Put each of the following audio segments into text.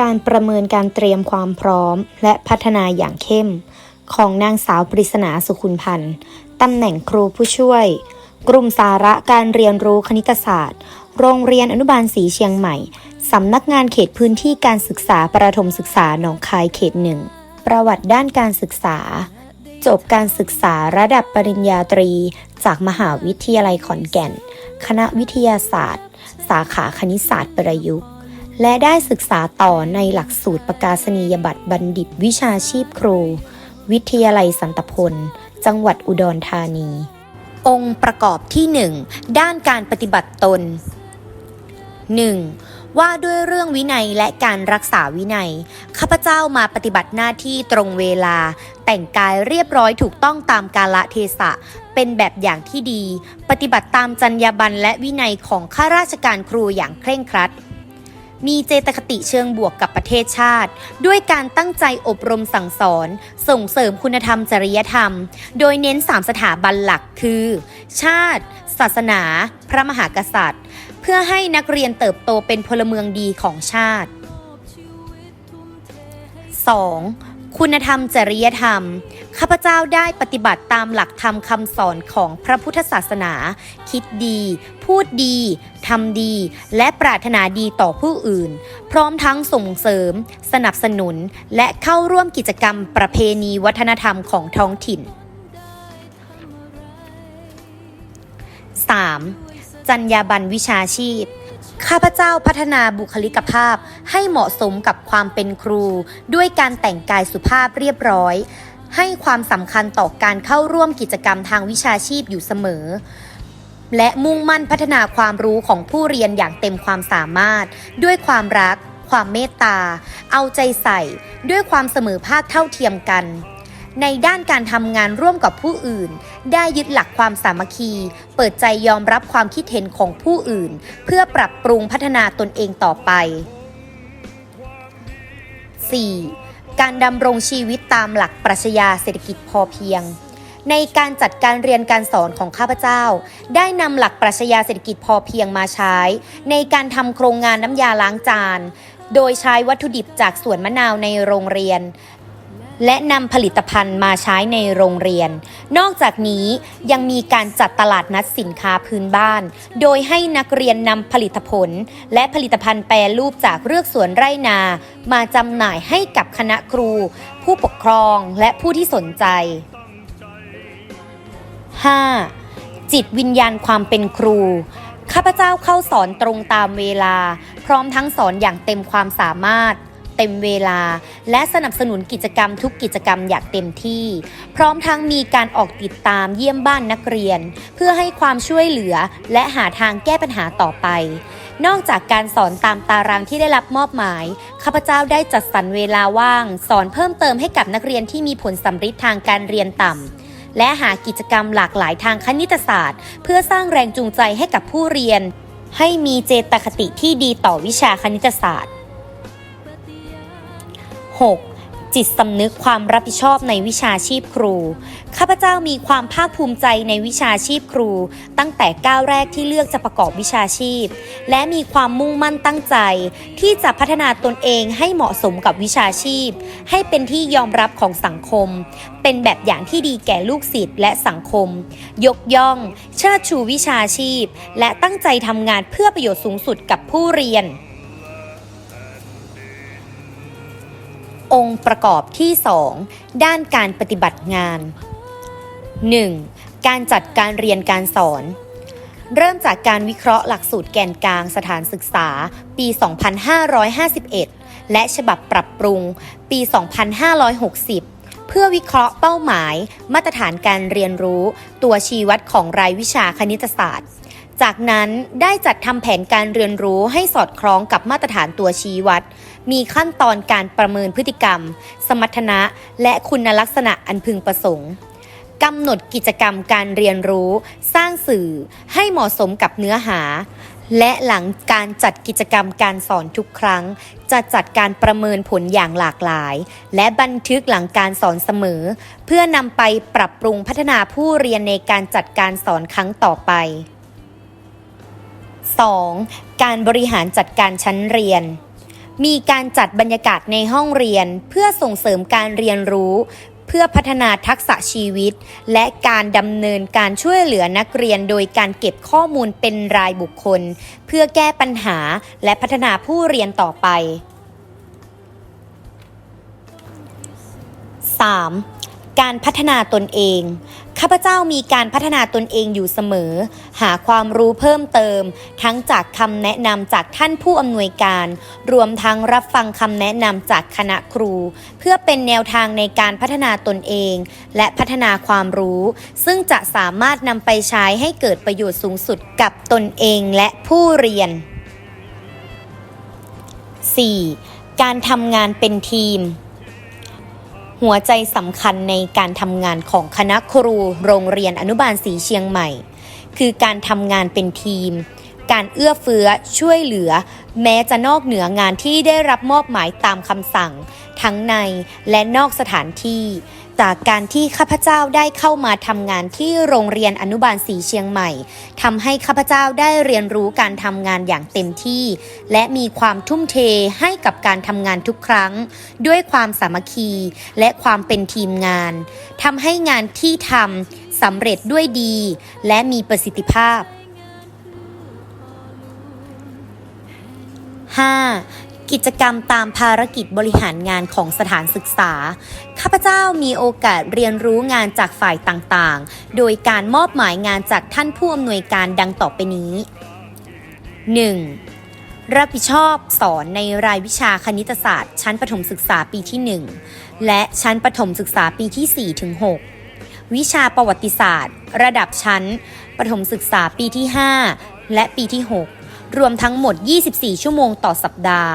การประเมินการเตรียมความพร้อม และพัฒนาอย่างเข้ม ของนางสาวปริศนาสุขุนพันธ์ตำแหน่งครูผู้ช่วย กลุ่มสาระการเรียนรู้คณิตศาสตร์ โรงเรียนอนุบาลสีเชียงใหม่ สำนักงานเขตพื้นที่การศึกษาประถมศึกษาหนองคายเขตหนึ่ง ประวัติด้านการศึกษา จบการศึกษาระดับปริญญาตรี จากมหาวิทยาลัยขอนแก่น คณะวิทยาศาสตร์ สาขาคณิตศาสตร์ประยุกต์ และได้ศึกษาต่อในหลักสูตรประกาศนียบัตรบัณฑิตวิชาชีพครู วิทยาลัยสันตพล จังหวัดอุดรธานี องค์ประกอบที่ 1 ด้านการปฏิบัติตน 1. ว่าด้วยเรื่องวินัยและการรักษาวินัย ข้าพเจ้ามาปฏิบัติหน้าที่ตรงเวลา แต่งกายเรียบร้อยถูกต้องตามกาลเทศะ เป็นแบบอย่างที่ดี ปฏิบัติตามจรรยาบรรณและวินัยของข้าราชการครูอย่างเคร่งครัด มีเจตคติเชิงบวกกับประเทศชาติ ด้วยการตั้งใจอบรมสั่งสอน ส่งเสริมคุณธรรมจริยธรรม โดยเน้น 3 สถาบันหลักคือ ชาติ ศาสนา พระมหากษัตริย์ เพื่อให้นักเรียนเติบโตเป็นพลเมืองดีของชาติ 2. คุณธรรมจริยธรรม ข้าพเจ้าได้ปฏิบัติตามหลักธรรมคำสอนของพระพุทธศาสนา คิดดี พูดดี ทำดี และปรารถนาดีต่อผู้อื่น พร้อมทั้งส่งเสริม สนับสนุน และเข้าร่วมกิจกรรมประเพณีวัฒนธรรมของท้องถิ่น 3. จรรยาบรรณวิชาชีพ ข้าพเจ้าพัฒนาบุคลิกภาพให้เหมาะสมกับความเป็นครู ด้วยการแต่งกายสุภาพเรียบร้อย ให้ความสำคัญต่อการเข้าร่วมกิจกรรมทางวิชาชีพอยู่เสมอ และมุ่งมั่นพัฒนาความรู้ของผู้เรียนอย่างเต็มความสามารถ ด้วยความรัก ความเมตตา เอาใจใส่ ด้วยความเสมอภาคเท่าเทียมกัน ในด้านการทำงานร่วมกับผู้อื่น ได้ยึดหลักความสามัคคี เปิดใจยอมรับความคิดเห็นของผู้อื่น เพื่อปรับปรุงพัฒนาตนเองต่อไป 4. การดำรงชีวิตตามหลักปรัชญาเศรษฐกิจพอเพียง ในการจัดการเรียนการสอนของข้าพเจ้า ได้นำหลักปรัชญาเศรษฐกิจพอเพียงมาใช้ ในการทำโครงงานน้ำยาล้างจานโดยใช้วัตถุดิบจากสวนมะนาวในโรงเรียน และนำผลิตภัณฑ์มาใช้ในโรงเรียน นอกจากนี้ยังมีการจัดตลาดนัดสินค้าพื้นบ้าน โดยให้นักเรียนนำผลิตผล และผลิตภัณฑ์แปรรูปจากเรือกสวนไร่นา มาจำหน่ายให้กับคณะครู ผู้ปกครองและผู้ที่สนใจ 5. จิตวิญญาณความเป็นครูข้าพเจ้าเข้าสอนตรงตามเวลา พร้อมทั้งสอนอย่างเต็มความสามารถ เต็มเวลา และสนับสนุนกิจกรรมทุกกิจกรรมอย่างเต็มที่ พร้อมทั้งมีการออกติดตามเยี่ยมบ้านนักเรียน เพื่อให้ความช่วยเหลือและหาทางแก้ปัญหาต่อไป นอกจากการสอนตามตารางที่ได้รับมอบหมาย ข้าพเจ้าได้จัดสรรเวลาว่าง สอนเพิ่มเติมให้กับนักเรียนที่มีผลสัมฤทธิ์ทางการเรียนต่ำและหากิจกรรมหลากหลายทางคณิตศาสตร์ เพื่อสร้างแรงจูงใจให้กับผู้เรียน ให้มีเจตคติที่ดีต่อวิชาคณิตศาสตร์ 6. จิตสำนึกความรับผิดชอบในวิชาชีพครู ข้าพเจ้ามีความภาคภูมิใจในวิชาชีพครู ตั้งแต่ก้าวแรกที่เลือกจะประกอบวิชาชีพ และมีความมุ่งมั่นตั้งใจ ที่จะพัฒนาตนเองให้เหมาะสมกับวิชาชีพ ให้เป็นที่ยอมรับของสังคม เป็นแบบอย่างที่ดีแก่ลูกศิษย์และสังคม ยกย่อง เชิดชูวิชาชีพ และตั้งใจทำงานเพื่อประโยชน์สูงสุดกับผู้เรียน องค์ประกอบที่ 2 ด้านการปฏิบัติงาน 1. การจัดการเรียนการสอน เริ่มจากการวิเคราะห์หลักสูตรแกนกลางสถานศึกษา ปี 2551 และฉบับปรับปรุง ปี 2560เพื่อวิเคราะห์เป้าหมาย มาตรฐานการเรียนรู้ ตัวชี้วัดของรายวิชาคณิตศาสตร์ จากนั้นได้จัดทำแผนการเรียนรู้ให้สอดคล้องกับมาตรฐานตัวชี้วัด มีขั้นตอนการประเมินพฤติกรรม สมรรถนะ และคุณลักษณะอันพึงประสงค์กำหนดกิจกรรมการเรียนรู้ สร้างสื่อให้เหมาะสมกับเนื้อหา และหลังการจัดกิจกรรมการสอนทุกครั้ง จะจัดการประเมินผลอย่างหลากหลาย และบันทึกหลังการสอนเสมอ เพื่อนำไปปรับปรุงพัฒนาผู้เรียนในการจัดการสอนครั้งต่อไป 2. การบริหารจัดการชั้นเรียน มีการจัดบรรยากาศในห้องเรียน เพื่อส่งเสริมการเรียนรู้ เพื่อพัฒนาทักษะชีวิต และการดำเนินการช่วยเหลือนักเรียน โดยการเก็บข้อมูลเป็นรายบุคคล เพื่อแก้ปัญหาและพัฒนาผู้เรียนต่อไป 3. การพัฒนาตนเอง ข้าพเจ้ามีการพัฒนาตนเองอยู่เสมอ หาความรู้เพิ่มเติม ทั้งจากคำแนะนำจากท่านผู้อำนวยการ รวมทั้งรับฟังคำแนะนำจากคณะครู เพื่อเป็นแนวทางในการพัฒนาตนเอง และพัฒนาความรู้ ซึ่งจะสามารถนำไปใช้ให้เกิดประโยชน์สูงสุดกับตนเองและผู้เรียน 4. การทำงานเป็นทีม หัวใจสำคัญในการทำงานของคณะครูโรงเรียนอนุบาลสีเชียงใหม่ คือการทำงานเป็นทีม การเอื้อเฟื้อช่วยเหลือ แม้จะนอกเหนืองานที่ได้รับมอบหมายตามคำสั่ง ทั้งในและนอกสถานที่ จากการที่ข้าพเจ้าได้เข้ามาทำงานที่โรงเรียนอนุบาลสีเชียงใหม่ทำให้ข้าพเจ้าได้เรียนรู้การทำงานอย่างเต็มที่ และมีความทุ่มเทให้กับการทำงานทุกครั้ง ด้วยความสามัคคีและความเป็นทีมงานทำให้งานที่ทำสำเร็จด้วยดี และมีประสิทธิภาพ 5. กิจกรรมตามภารกิจบริหารงานของสถานศึกษา ข้าพเจ้ามีโอกาสเรียนรู้งานจากฝ่ายต่างๆ โดยการมอบหมายงานจากท่านผู้อำนวยการดังต่อไปนี้ 1. รับผิดชอบสอนในรายวิชาคณิตศาสตร์ ชั้นประถมศึกษาปีที่ 1 และชั้นประถมศึกษาปีที่ 4 ถึง 6 วิชาประวัติศาสตร์ ระดับชั้น ประถมศึกษาปีที่ 5 และปีที่ 6รวมทั้งหมด 24 ชั่วโมงต่อสัปดาห์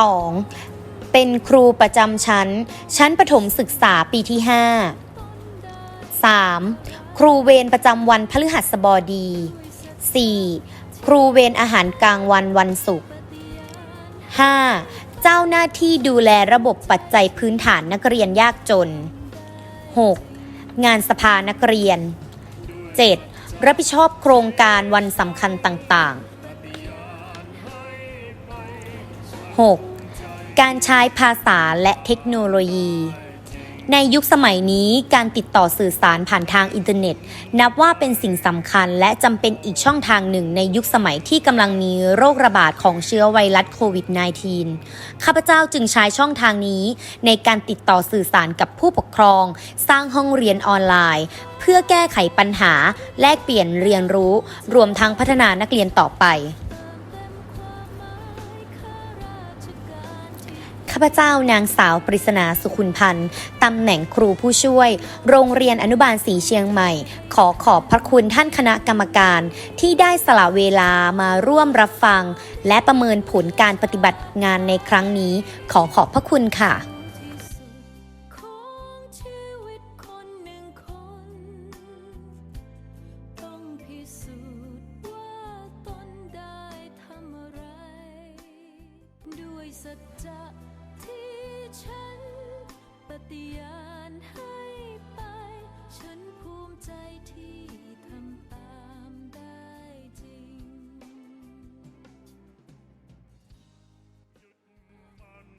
2. เป็นครูประจำชั้น ชั้นประถมศึกษาปีที่ 5 3. ครูเวรประจำวันพฤหัสบดี 4. ครูเวรอาหารกลางวันวันศุกร์ 5. เจ้าหน้าที่ดูแลระบบปัจจัยพื้นฐานนักเรียนยากจน 6. งานสภานักเรียน 7. รับผิดชอบโครงการวันสำคัญต่างๆ 6. การใช้ภาษาและเทคโนโลยี ในยุคสมัยนี้การติดต่อสื่อสารผ่านทางอินเทอร์เน็ต นับว่าเป็นสิ่งสำคัญและจำเป็นอีกช่องทางหนึ่งในยุคสมัยที่กำลังมีโรคระบาดของเชื้อไวรัสโควิด -19 ข้าพเจ้าจึงใช้ช่องทางนี้ในการติดต่อสื่อสารกับผู้ปกครอง สร้างห้องเรียนออนไลน์ เพื่อแก้ไขปัญหา แลกเปลี่ยนเรียนรู้ รวมทั้งพัฒนานักเรียนต่อไป พเจ้านางสาวปริศนาสุขุนพันธ์ตำแหน่งครูผู้ช่วย โรงเรียนอนุบาลสีเชียงใหม่ ขอขอบพระคุณท่านคณะกรรมการ ที่ได้สละเวลามาร่วมรับฟัง และประเมินผลการปฏิบัติงานในครั้งนี้ ขอขอบพระคุณค่ะสัจจะ ฉันปฏิญาณให้ไป ฉันภูมิใจที่ทำ